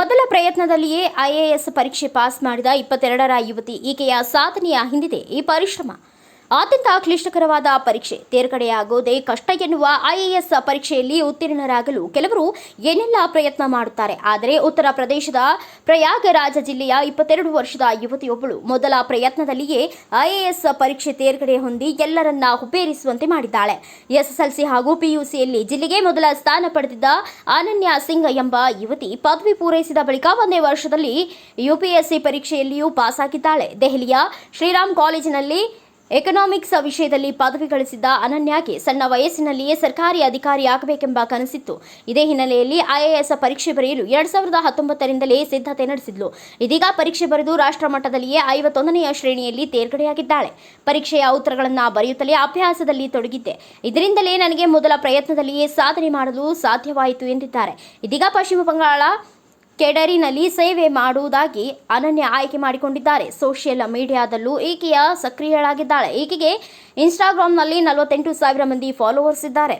ಮೊದಲ ಪ್ರಯತ್ನದಲ್ಲಿಯೇ ಐಎಎಸ್ ಪರೀಕ್ಷೆ ಪಾಸ್ ಮಾಡಿದ ಇಪ್ಪತ್ತೆರಡರ ಯುವತಿ ಈಕೆಯ ಸಾಧನೆಯ ಹಿಂದಿದೆ. ಈ ಪರಿಶ್ರಮ ಅತ್ಯಂತ ಕ್ಲಿಷ್ಟಕರವಾದ ಪರೀಕ್ಷೆ. ತೇರ್ಗಡೆಯಾಗೋದೇ ಕಷ್ಟ ಎನ್ನುವ ಐಎಎಸ್ ಪರೀಕ್ಷೆಯಲ್ಲಿ ಉತ್ತೀರ್ಣರಾಗಲು ಕೆಲವರು ಏನೆಲ್ಲ ಪ್ರಯತ್ನ ಮಾಡುತ್ತಾರೆ. ಆದರೆ ಉತ್ತರ ಪ್ರದೇಶದ ಪ್ರಯಾಗರಾಜ ಜಿಲ್ಲೆಯ ಇಪ್ಪತ್ತೆರಡು ವರ್ಷದ ಯುವತಿಯೊಬ್ಬಳು ಮೊದಲ ಪ್ರಯತ್ನದಲ್ಲಿಯೇ ಐಎಎಸ್ ಪರೀಕ್ಷೆ ತೇರ್ಗಡೆ ಹೊಂದಿ ಎಲ್ಲರನ್ನ ಹುಬ್ಬೇರಿಸುವಂತೆ ಮಾಡಿದ್ದಾಳೆ. ಎಸ್ಎಸ್ಎಲ್ಸಿ ಹಾಗೂ ಪಿಯುಸಿಯಲ್ಲಿ ಜಿಲ್ಲೆಗೆ ಮೊದಲ ಸ್ಥಾನ ಪಡೆದಿದ್ದ ಅನನ್ಯ ಸಿಂಗ್ ಎಂಬ ಯುವತಿ ಪದವಿ ಪೂರೈಸಿದ ಬಳಿಕ ಒಂದೇ ವರ್ಷದಲ್ಲಿ ಯುಪಿಎಸ್ಸಿ ಪರೀಕ್ಷೆಯಲ್ಲಿಯೂ ಪಾಸ್ ಆಗಿದ್ದಾಳೆ ದೆಹಲಿಯ ಶ್ರೀರಾಮ್ ಕಾಲೇಜಿನಲ್ಲಿ ಎಕನಾಮಿಕ್ಸ್ ವಿಷಯದಲ್ಲಿ ಪದವಿ ಗಳಿಸಿದ್ದ ಅನನ್ಯಾಗೆ ಸಣ್ಣ ವಯಸ್ಸಿನಲ್ಲಿಯೇ ಸರ್ಕಾರಿ ಅಧಿಕಾರಿಯಾಗಬೇಕೆಂಬ ಕನಸಿತ್ತು. ಇದೇ ಹಿನ್ನೆಲೆಯಲ್ಲಿ ಐಎಎಸ್ ಪರೀಕ್ಷೆ ಬರೆಯಲು ಎರಡ್ ಸಾವಿರದ ಹತ್ತೊಂಬತ್ತರಿಂದಲೇ ಸಿದ್ಧತೆ ನಡೆಸಿದ್ಲು. ಇದೀಗ ಪರೀಕ್ಷೆ ಬರೆದು ರಾಷ್ಟ್ರ ಮಟ್ಟದಲ್ಲಿಯೇ ಐವತ್ತೊಂದನೆಯ ಶ್ರೇಣಿಯಲ್ಲಿ ತೇರ್ಗಡೆಯಾಗಿದ್ದಾಳೆ. ಪರೀಕ್ಷೆಯ ಉತ್ತರಗಳನ್ನು ಬರೆಯುತ್ತಲೇ ಅಭ್ಯಾಸದಲ್ಲಿ ತೊಡಗಿದ್ದೆ. ಇದರಿಂದಲೇ ನನಗೆ ಮೊದಲ ಪ್ರಯತ್ನದಲ್ಲಿಯೇ ಸಾಧನೆ ಮಾಡಲು ಸಾಧ್ಯವಾಯಿತು ಎಂದಿದ್ದಾರೆ. ಇದೀಗ ಪಶ್ಚಿಮ ಬಂಗಾಳ ಕೆಡರಿನಲ್ಲಿ ಸೇವೆ ಮಾಡುವುದಾಗಿ ಅನನ್ಯ ಆಯ್ಕೆ ಮಾಡಿಕೊಂಡಿದ್ದಾರೆ. ಸೋಷಿಯಲ್ ಮೀಡಿಯಾದಲ್ಲೂ ಈಕೆಯ ಸಕ್ರಿಯಳಾಗಿದ್ದಾಳೆ. ಈಕೆಗೆ ಇನ್ಸ್ಟಾಗ್ರಾಂನಲ್ಲಿ ನಲವತ್ತೆಂಟು ಸಾವಿರ ಮಂದಿ ಫಾಲೋವರ್ಸ್ ಇದ್ದಾರೆ.